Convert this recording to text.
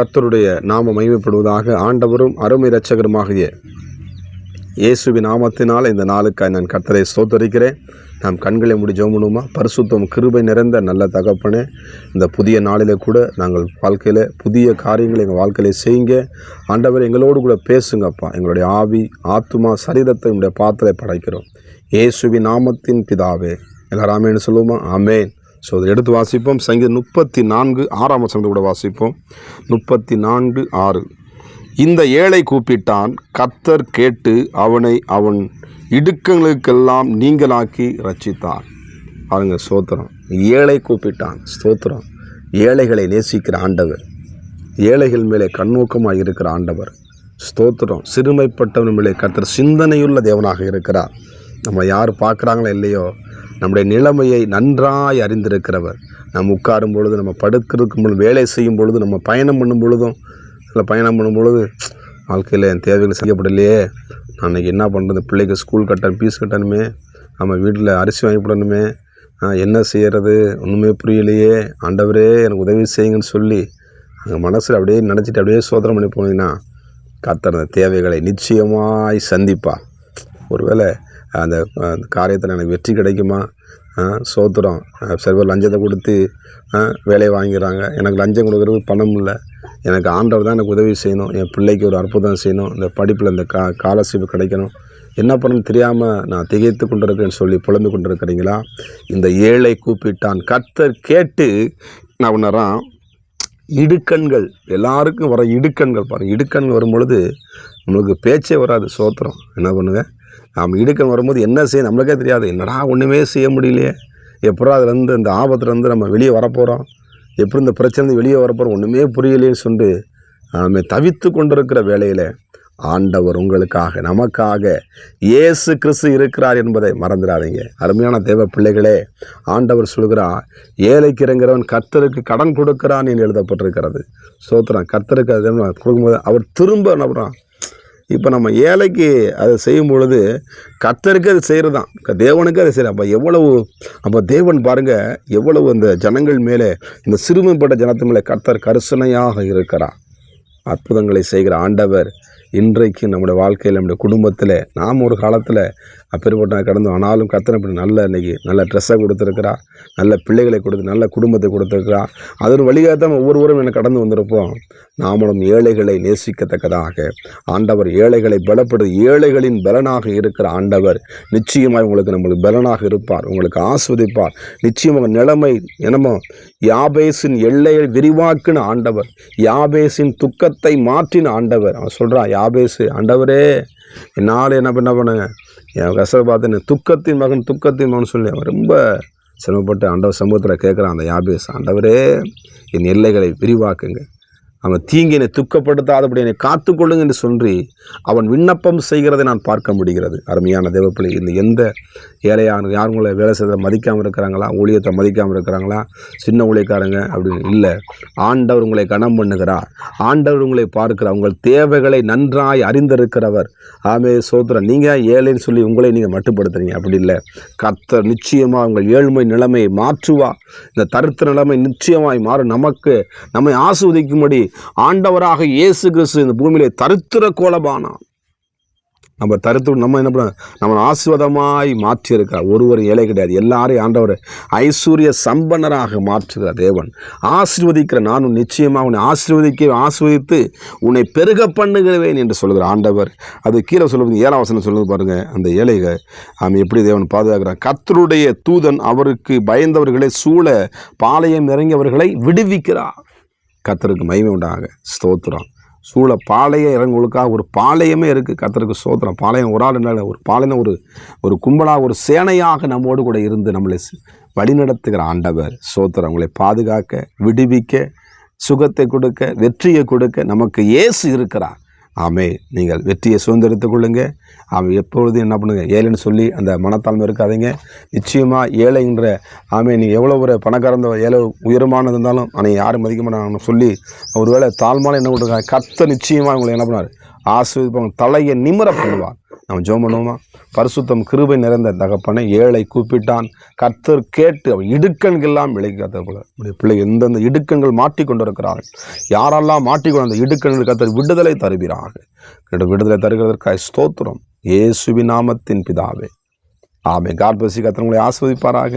கர்த்தருடைய நாம மகிமைப்படுவதாக ஆண்டவரும் அருமை இரட்சகருமாகிய இயேசுவின் நாமத்தினால் இந்த நாளுக்காய் நான் கர்த்தரை சோத்தரிக்கிறேன் நாம் கண்களை முடி ஜெபம் பரிசுத்தம் கிருபை நிறைந்த நல்ல தகப்பனே இந்த புதிய நாளிலே கூட நாங்கள் வாழ்க்கையில் புதிய காரியங்களை எங்கள் வாழ்க்கையில செய்யுங்க. ஆண்டவர் எங்களோடு கூட பேசுங்கப்பா. எங்களுடைய ஆவி ஆத்துமா சரீரத்தை உங்களுடைய பாத்திரை படைக்கிறோம். இயேசுவின் நாமத்தின் பிதாவே. எல்லாராமேன்னு சொல்லுவோமா? ஆமேன். ஸோ அதை எடுத்து வாசிப்போம். சங்கீதம் முப்பத்தி நான்கு ஆறாம் வசனத்தை கூட வாசிப்போம். முப்பத்தி நான்கு ஆறு. இந்த ஏழை கூப்பிட்டான் கத்தர் கேட்டு அவனை அவன் இடுக்கங்களுக்கெல்லாம் நீங்களாக்கி ரச்சித்தான் பாருங்க ஸ்தோத்திரம். ஏழை கூப்பிட்டான் ஸ்தோத்திரம். ஏழைகளை நேசிக்கிற ஆண்டவர். ஏழைகள் மேலே கண்ணோக்கமாக இருக்கிற ஆண்டவர். ஸ்தோத்திரம். சிறுமைப்பட்டவன் மேலே கத்தர் சிந்தனையுள்ள தேவனாக இருக்கிறார். நம்ம யார் பார்க்குறாங்களோ இல்லையோ நம்முடைய நிலைமையை நன்றாய் அறிந்திருக்கிறவர். நம்ம உட்காரும் பொழுது நம்ம படுக்கிறதுக்கும் பொழுது வேலை செய்யும் பொழுது நம்ம பயணம் பண்ணும் பொழுதும் இல்லை பயணம் பண்ணும் பொழுது வாழ்க்கையில் என் தேவைகள் செய்யப்படலையே. நான் அன்றைக்கி என்ன பண்ணுறது பிள்ளைக்கு ஸ்கூல் கட்டணும் ஃபீஸ் கட்டணுமே. நம்ம வீட்டில் அரிசி வாங்கி போடணுமே. என்ன செய்கிறது ஒன்றுமே புரியலையே. ஆண்டவரே எனக்கு உதவி செய்யுங்கன்னு சொல்லி அங்கே மனசில் அப்படியே நினச்சிட்டு அப்படியே சோதனை பண்ணி போனீங்கன்னா கத்துறது தேவைகளை நிச்சயமாய் சந்திப்பா ஒருவேளை அந்த அந்த காரியத்தில் எனக்கு வெற்றி கிடைக்குமா? சோத்துறோம் சோத்திரம். சில லஞ்சத்தை கொடுத்து வேலையை வாங்கிக்கிறாங்க. எனக்கு லஞ்சம் கொடுக்குறது பணம் இல்லை. எனக்கு ஆண்டவர் தான் எனக்கு உதவி செய்யணும். என் பிள்ளைக்கு ஒரு அற்புதம் செய்யணும். இந்த படிப்பில் இந்த கா காலர்ஷிப் கிடைக்கணும். என்ன பண்ணணும் தெரியாமல் நான் திகைத்து கொண்டிருக்கேன்னு சொல்லி புலம்பிக் கொண்டிருக்கிறீங்களா? இந்த ஏழை கூப்பிட்டான். கர்த்தர் கேட்டு நான் உணரான் இடுக்கண்கள். எல்லாருக்கும் வர இடுக்கண்கள் பாருங்கள் இடுக்கண்கள் வரும் பொழுது நம்மளுக்கு பேச்சே வராது சோத்திரம். என்ன பண்ணுங்கள் நாம் இடுக்கன் வரும்போது என்ன செய்ய நம்மளுக்கே தெரியாது. என்னடா ஒன்றுமே செய்ய முடியலையே. எப்படா அதுலேருந்து இந்த ஆபத்துலேருந்து நம்ம வெளியே வரப்போகிறோம் எப்படி இந்த பிரச்சனை வெளியே வரப்போகிறோம் ஒன்றுமே புரியலையேன்னு சொல்லிட்டு நாம் தவித்து கொண்டிருக்கிற வேலையில் ஆண்டவர் உங்களுக்காக நமக்காக இயேசு கிறிஸ்து இருக்கிறார் என்பதை மறந்துடாதீங்க. அருமையான தேவ பிள்ளைகளே ஆண்டவர் சொல்கிறார் ஏழைக்கு இறங்குறவன் கர்த்தருக்கு கடன் கொடுக்கிறான் என்று எழுதப்பட்டிருக்கிறது. சோத்திரம் கர்த்தருக்கு அது என்ன கொடுக்கும்போது அவர் திரும்ப என்ன இப்போ நம்ம ஏழைக்கு அதை செய்யும் பொழுது கர்த்தருக்கு அது செய்கிறது தான் தேவனுக்கு அதை செய்யலாம். அப்போ எவ்வளவு அப்போ தேவன் பாருங்கள் எவ்வளவு அந்த ஜனங்கள் மேலே இந்த சிறுமைப்பட்ட ஜனத்து மேலே கர்த்தர் கரிசனையாக இருக்கிறார். அற்புதங்களை செய்கிற ஆண்டவர் இன்றைக்கு நம்முடைய வாழ்க்கையில் நம்முடைய குடும்பத்தில் நாம் ஒரு காலத்தில் அப்பேற்பட்ட கடந்தோம் ஆனாலும் கத்தனை இப்படி நல்ல இன்றைக்கி நல்ல ட்ரெஸ்ஸை கொடுத்துருக்குறா நல்ல பிள்ளைகளை கொடுத்து நல்ல குடும்பத்தை கொடுத்துருக்குறா அதன் வழியாக தான் ஒவ்வொருவரும் எனக்கு கடந்து வந்திருப்போம். நாமளும் ஏழைகளை நேசிக்கத்தக்கதாக. ஆண்டவர் ஏழைகளை பலப்படு ஏழைகளின் பலனாக இருக்கிற ஆண்டவர் நிச்சயமாக உங்களுக்கு நம்மளுக்கு பலனாக இருப்பார் உங்களுக்கு ஆஸ்வதிப்பார். நிச்சயமாக நிலைமை என்னமோ யாபேசின் எல்லையை விரிவாக்குன ஆண்டவர் யாபேசின் துக்கத்தை மாற்றின ஆண்டவர். அவன் சொல்கிறான் யாபேசு ஆண்டவரே என்னால் என்ன பண்ண பண்ணுங்க என் கஷ்டத்தை பார்த்து துக்கத்தின் மகன் துக்கத்தின் மகன் சொல்லி அவன் ரொம்ப சிரமப்பட்டு ஆண்டவர் சமூகத்தில் கேட்குறான் அந்த யாபேஸ் ஆண்டவரே என் எல்லைகளை விரிவாக்குங்க. அவன் தீங்கினை துக்கப்படுத்தாதபடி என்னை காத்துக்கொள்ளுங்க என்று சொல்லி அவன் விண்ணப்பம் செய்கிறதை நான் பார்க்க முடிகிறது. அருமையான தேவப்பிள்ளை இந்த எந்த ஏழையான யாருங்களை வேலை செய்த மதிக்காமல் இருக்கிறாங்களா? ஊழியத்தை மதிக்காமல் இருக்கிறாங்களா? சின்ன ஊழியக்காரங்க அப்படின்னு இல்லை. ஆண்டவர் உங்களை கனம் பண்ணுகிறார். ஆண்டவர் உங்களை பார்க்கிறார். உங்கள் தேவைகளை நன்றாய் அறிந்திருக்கிறவர். ஆமே சோத்திரம் நீங்கள் ஏழைன்னு சொல்லி உங்களை நீங்கள் மட்டுப்படுத்துறீங்க? அப்படி இல்லை. கத்த நிச்சயமாக உங்கள் ஏழ்மை நிலைமையை மாற்றுவா இந்த தருத்த நிலைமை நிச்சயமாய் மாறும். நமக்கு நம்மை ஆஸ்வதிக்கும்படி ஆண்டவராக இயேசு கிறிஸ்து இந்த பூமியிலே தருத்திர கோலமானார். நம்ம தருத்து நம்ம என்ன பண்ண நம்ம ஆசிர்வாதமாய் மாற்றியிருக்கார் ஒருவர் ஏழை கிடையாது. எல்லாரையும் ஆண்டவர் ஐஸ்வர்ய சம்பன்னராக மாற்றுகிறார் தேவன். ஆசிர்வதிக்கிற நானும் நிச்சயமாக உன்னை ஆசிர்வதிக்க ஆசிர்வதித்து உன்னை பெருக பண்ணுகிறவேன் என்று சொல்கிறார் ஆண்டவர். அது கீழே சொல்லுவது ஏழாம் வசனம் பாருங்கள் அந்த ஏழைக அவன் எப்படி தேவன் பாதுகாக்கிறான் கத்தருடைய தூதன் அவருக்கு பயந்தவர்களை சூழ பாளையம் இறங்கியவர்களை விடுவிக்கிறார். கத்தருக்கு மகிமை உண்டாக. ஸ்தோத்திரம். சூழ பாளையம் இறங்குவளுக்காக ஒரு பாளையமே இருக்குது கத்தருக்கு சோத்திரம் பாளையம் ஒரு ஆள் என்ன ஒரு பாளையம் ஒரு ஒரு கும்பலாக ஒரு சேனையாக நம்மோடு கூட இருந்து நம்மளை வழிநடத்துகிற ஆண்டவர். சோத்திரம் உங்களை பாதுகாக்க விடுவிக்க சுகத்தை கொடுக்க வெற்றியை கொடுக்க நமக்கு இயேசு இருக்கிறார். ஆமே நீங்கள் வெற்றியை சுதந்திரத்துக் கொள்ளுங்க. அவன் எப்பொழுதும் என்ன பண்ணுங்கள் ஏழைன்னு சொல்லி அந்த மனத்தாழ்மை இருக்காதீங்க நிச்சயமாக ஏழைன்ற ஆமே நீங்கள் எவ்வளோ ஒரு பணக்காரந்த ஏழை உயரமானது இருந்தாலும் ஆனால் யாரும் மதிக்க மாட்டாங்கன்னு சொல்லி ஒருவேளை தாழ்மான என்ன கொடுக்குறாங்க கத்த நிச்சயமாக உங்களை என்ன பண்ணார் ஆசிரியப்பாங்க தலையை நிமிர பண்ணுவார் நம்ம ஜோம் பண்ணுவோமா பரிசுத்தம் கிருபை நிறைந்த தகப்பனை ஏழை கூப்பிட்டான். கர்த்தர் கேட்டு அவன் இடுக்கண்கள்லாம் விளைக்காத போல. பிள்ளை எந்தெந்த இடுக்கண்கள் மாட்டிக்கொண்டிருக்கிறார்கள் யாரெல்லாம் மாட்டிக்கொண்டு அந்த இடுக்கண்கள் கர்த்தர் விடுதலை தருகிறார்கள்? விடுதலை தருகிறதற்காக ஸ்தோத்திரம். ஏசுவி நாமத்தின் பிதாவே. ஆமே கார்பசி கத்தனங்களை உங்களை ஆஸ்வதிப்பாராக